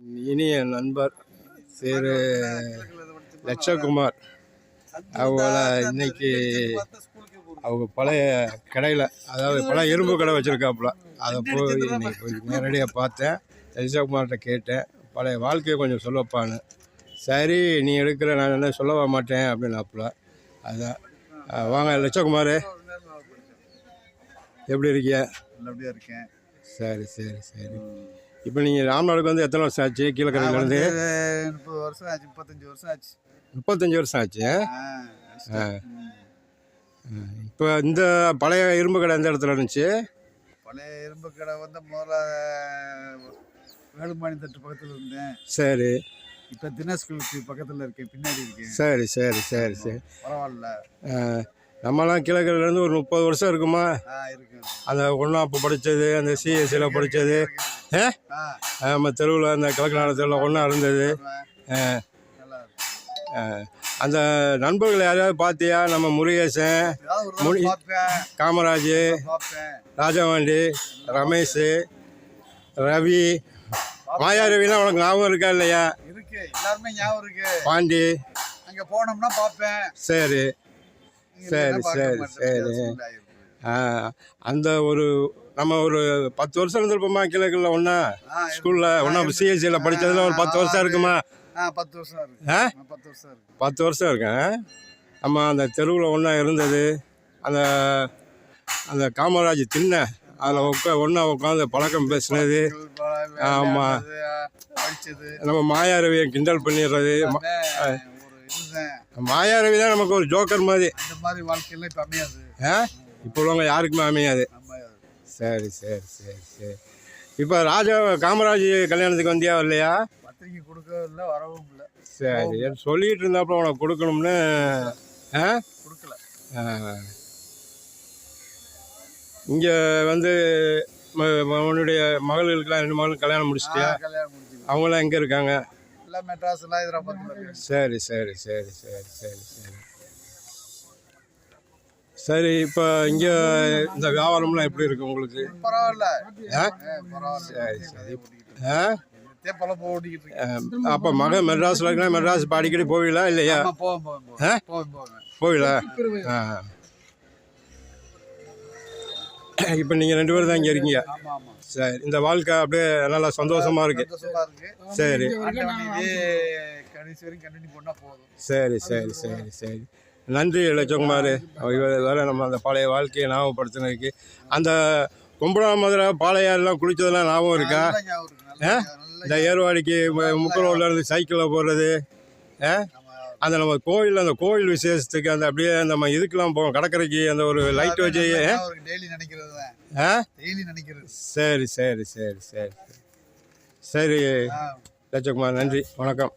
இனிய நண்பர் திரு லட்சகுமார். அவங்கள இன்னைக்கு அவங்க பழைய கடையில் அதாவது பழைய இரும்பு கடை வச்சுருக்காப்புல. அதை போய் இன்னைக்கு போய் நேரடியாக பார்த்தேன். லட்சகுமார்கிட்ட கேட்டேன். பழைய வாழ்க்கையை கொஞ்சம் சொல்லப்பான்னு. சரி நீ எடுக்கிற நான் என்ன சொல்லவா மாட்டேன் அப்படின்னாப்புல. அதான் வாங்க லட்சகுமார். எப்படி இருக்கீங்க? நல்லபடியா இருக்கேன். சரி சரி சரி. இப்போ நீங்கள் ராம்நாடுக்கு வந்து எத்தனை வருஷம் ஆச்சு? கீழக்கரையிலேருந்து முப்பது வருஷம் ஆச்சு முப்பத்தஞ்சு வருஷம் ஆச்சு. முப்பத்தஞ்சு வருஷம் ஆச்சு. இப்போ இந்த பழைய இரும்பு கடை எந்த இடத்துல இருந்துச்சு? பழைய இரும்பு கடை வந்து முதல்ல வேலுமானி தட்டு பக்கத்தில் இருந்தேன். சரி. இப்போ தினேஷ் ஸ்கூலுக்கு பக்கத்தில் இருக்கேன் பின்னாடி இருக்கேன். சரி சரி சரி சரி. பரவாயில்ல. நம்மலாம் கீழக்கரையிலேருந்து ஒரு முப்பது வருஷம் இருக்குமா? அந்த ஒன்றா அப்போ படித்தது அந்த சிஎஸ்சியில் படித்தது ஆ ஆ நம்ம தெருவில் அந்த கிழக்கு நாடத்தில் ஒன்றா இருந்தது. அந்த நண்பர்கள் யாரையாவது பார்த்தியா நம்ம முருகேசன் பார்ப்பேன் காமராஜ் ராஜவாண்டி ரமேஷ் ரவி மாயா ரவினா உனக்கு ஞாபகம் இருக்கா இல்லையா? இருக்கு. எல்லாருமே ஞாபகம் இருக்கு. பாண்டி. அங்க போனோம்னா பார்ப்பேன் சரி. சரி, சரி. சரி. அந்த ஒரு நம்ம ஒரு பத்து வருஷம் இருந்திருப்போமா கிழக்கில் ஒன்றா. ஸ்கூலில் ஒன்றா சிஎஸ்சியில் படித்ததுல ஒரு பத்து வருஷம் இருக்குமா? பத்து வருஷம் இருக்கு. ஆ? பத்து வருஷம் இருக்கேன் நம்ம அந்த தெருவில் ஒன்றா இருந்தது. அந்த அந்த காமராஜ் திண்ணை அதில் உட்கா ஒன்றா உட்காந்து பழக்கம் பேசுனது. ஆமா. படிச்சது. நம்ம மாயாரவியை கிண்டல் பண்ணிடுறது. மாயாரவி தான் நமக்கு ஒரு ஜோக்கர் மாதிரி. மாதிரி வாழ்க்கையில இப்ப அமையாது. ஆ? இப்போ உள்ளவங்க யாருக்குமே அமையாது. சரி சரி சரி சரி. இப்போ ராஜா காமராஜ் கல்யாணத்துக்கு வந்தியா இல்லையா பத்திரிக்கை கொடுக்கவும் இல்லை வரவும் இல்லை. சரி சொல்லிட்டு இருந்தாப்புல உனக்கு கொடுக்கணும்னு ஆ? கொடுக்கல. இங்கே வந்து உன்னுடைய மகள்களுக்கெல்லாம் ரெண்டு மகள் கல்யாணம் முடிச்சிட்டியா? அவங்களாம் எங்கே இருக்காங்க? எல்லாம் மெட்ராஸ் எல்லாம் ஹைதராபாத்ல இருக்கு சரி சரி சரி சரி சரி சரி. சரி இப்போ இங்கே இந்த வியாபாரம்லாம் எப்படி இருக்கு உங்களுக்கு? பரவாயில்ல. சரி, சரி. ஆ? அப்போ மகன் மெட்ராஸில் இருக்கா மெட்ராஸ் அடிக்கடி போவீங்களா இல்லையா? போவீங்களா? ஆ. இப்போ நீங்கள் ரெண்டு பேரும் தான் இங்கே இருக்கீங்க. சரி இந்த வாழ்க்கை அப்படியே நல்லா சந்தோஷமா இருக்கு. சரி. சரி சரி சரி சரி. நன்றி லட்சகுமார் வேற நம்ம அந்த பழைய வாழ்க்கையை ஞாபகப்படுத்தினதுக்கு. அந்த கும்படாமதுரை பாளையாறுலாம் குளிச்சதெல்லாம் ஞாபகம் இருக்கா? இந்த ஏர்வாடிக்கு முக்கலூர்ல இருந்து சைக்கிளில் ஞாபகம். அந்த நம்ம கோயில் அந்த கோயில் விசேஷத்துக்கு அந்த அப்படியே நம்ம இதுக்கெல்லாம் போவோம் கடற்கரைக்கு அந்த ஒரு லைட் வச்சு சரி சரி சரி சரி சரி. லட்சகுமார் நன்றி வணக்கம்.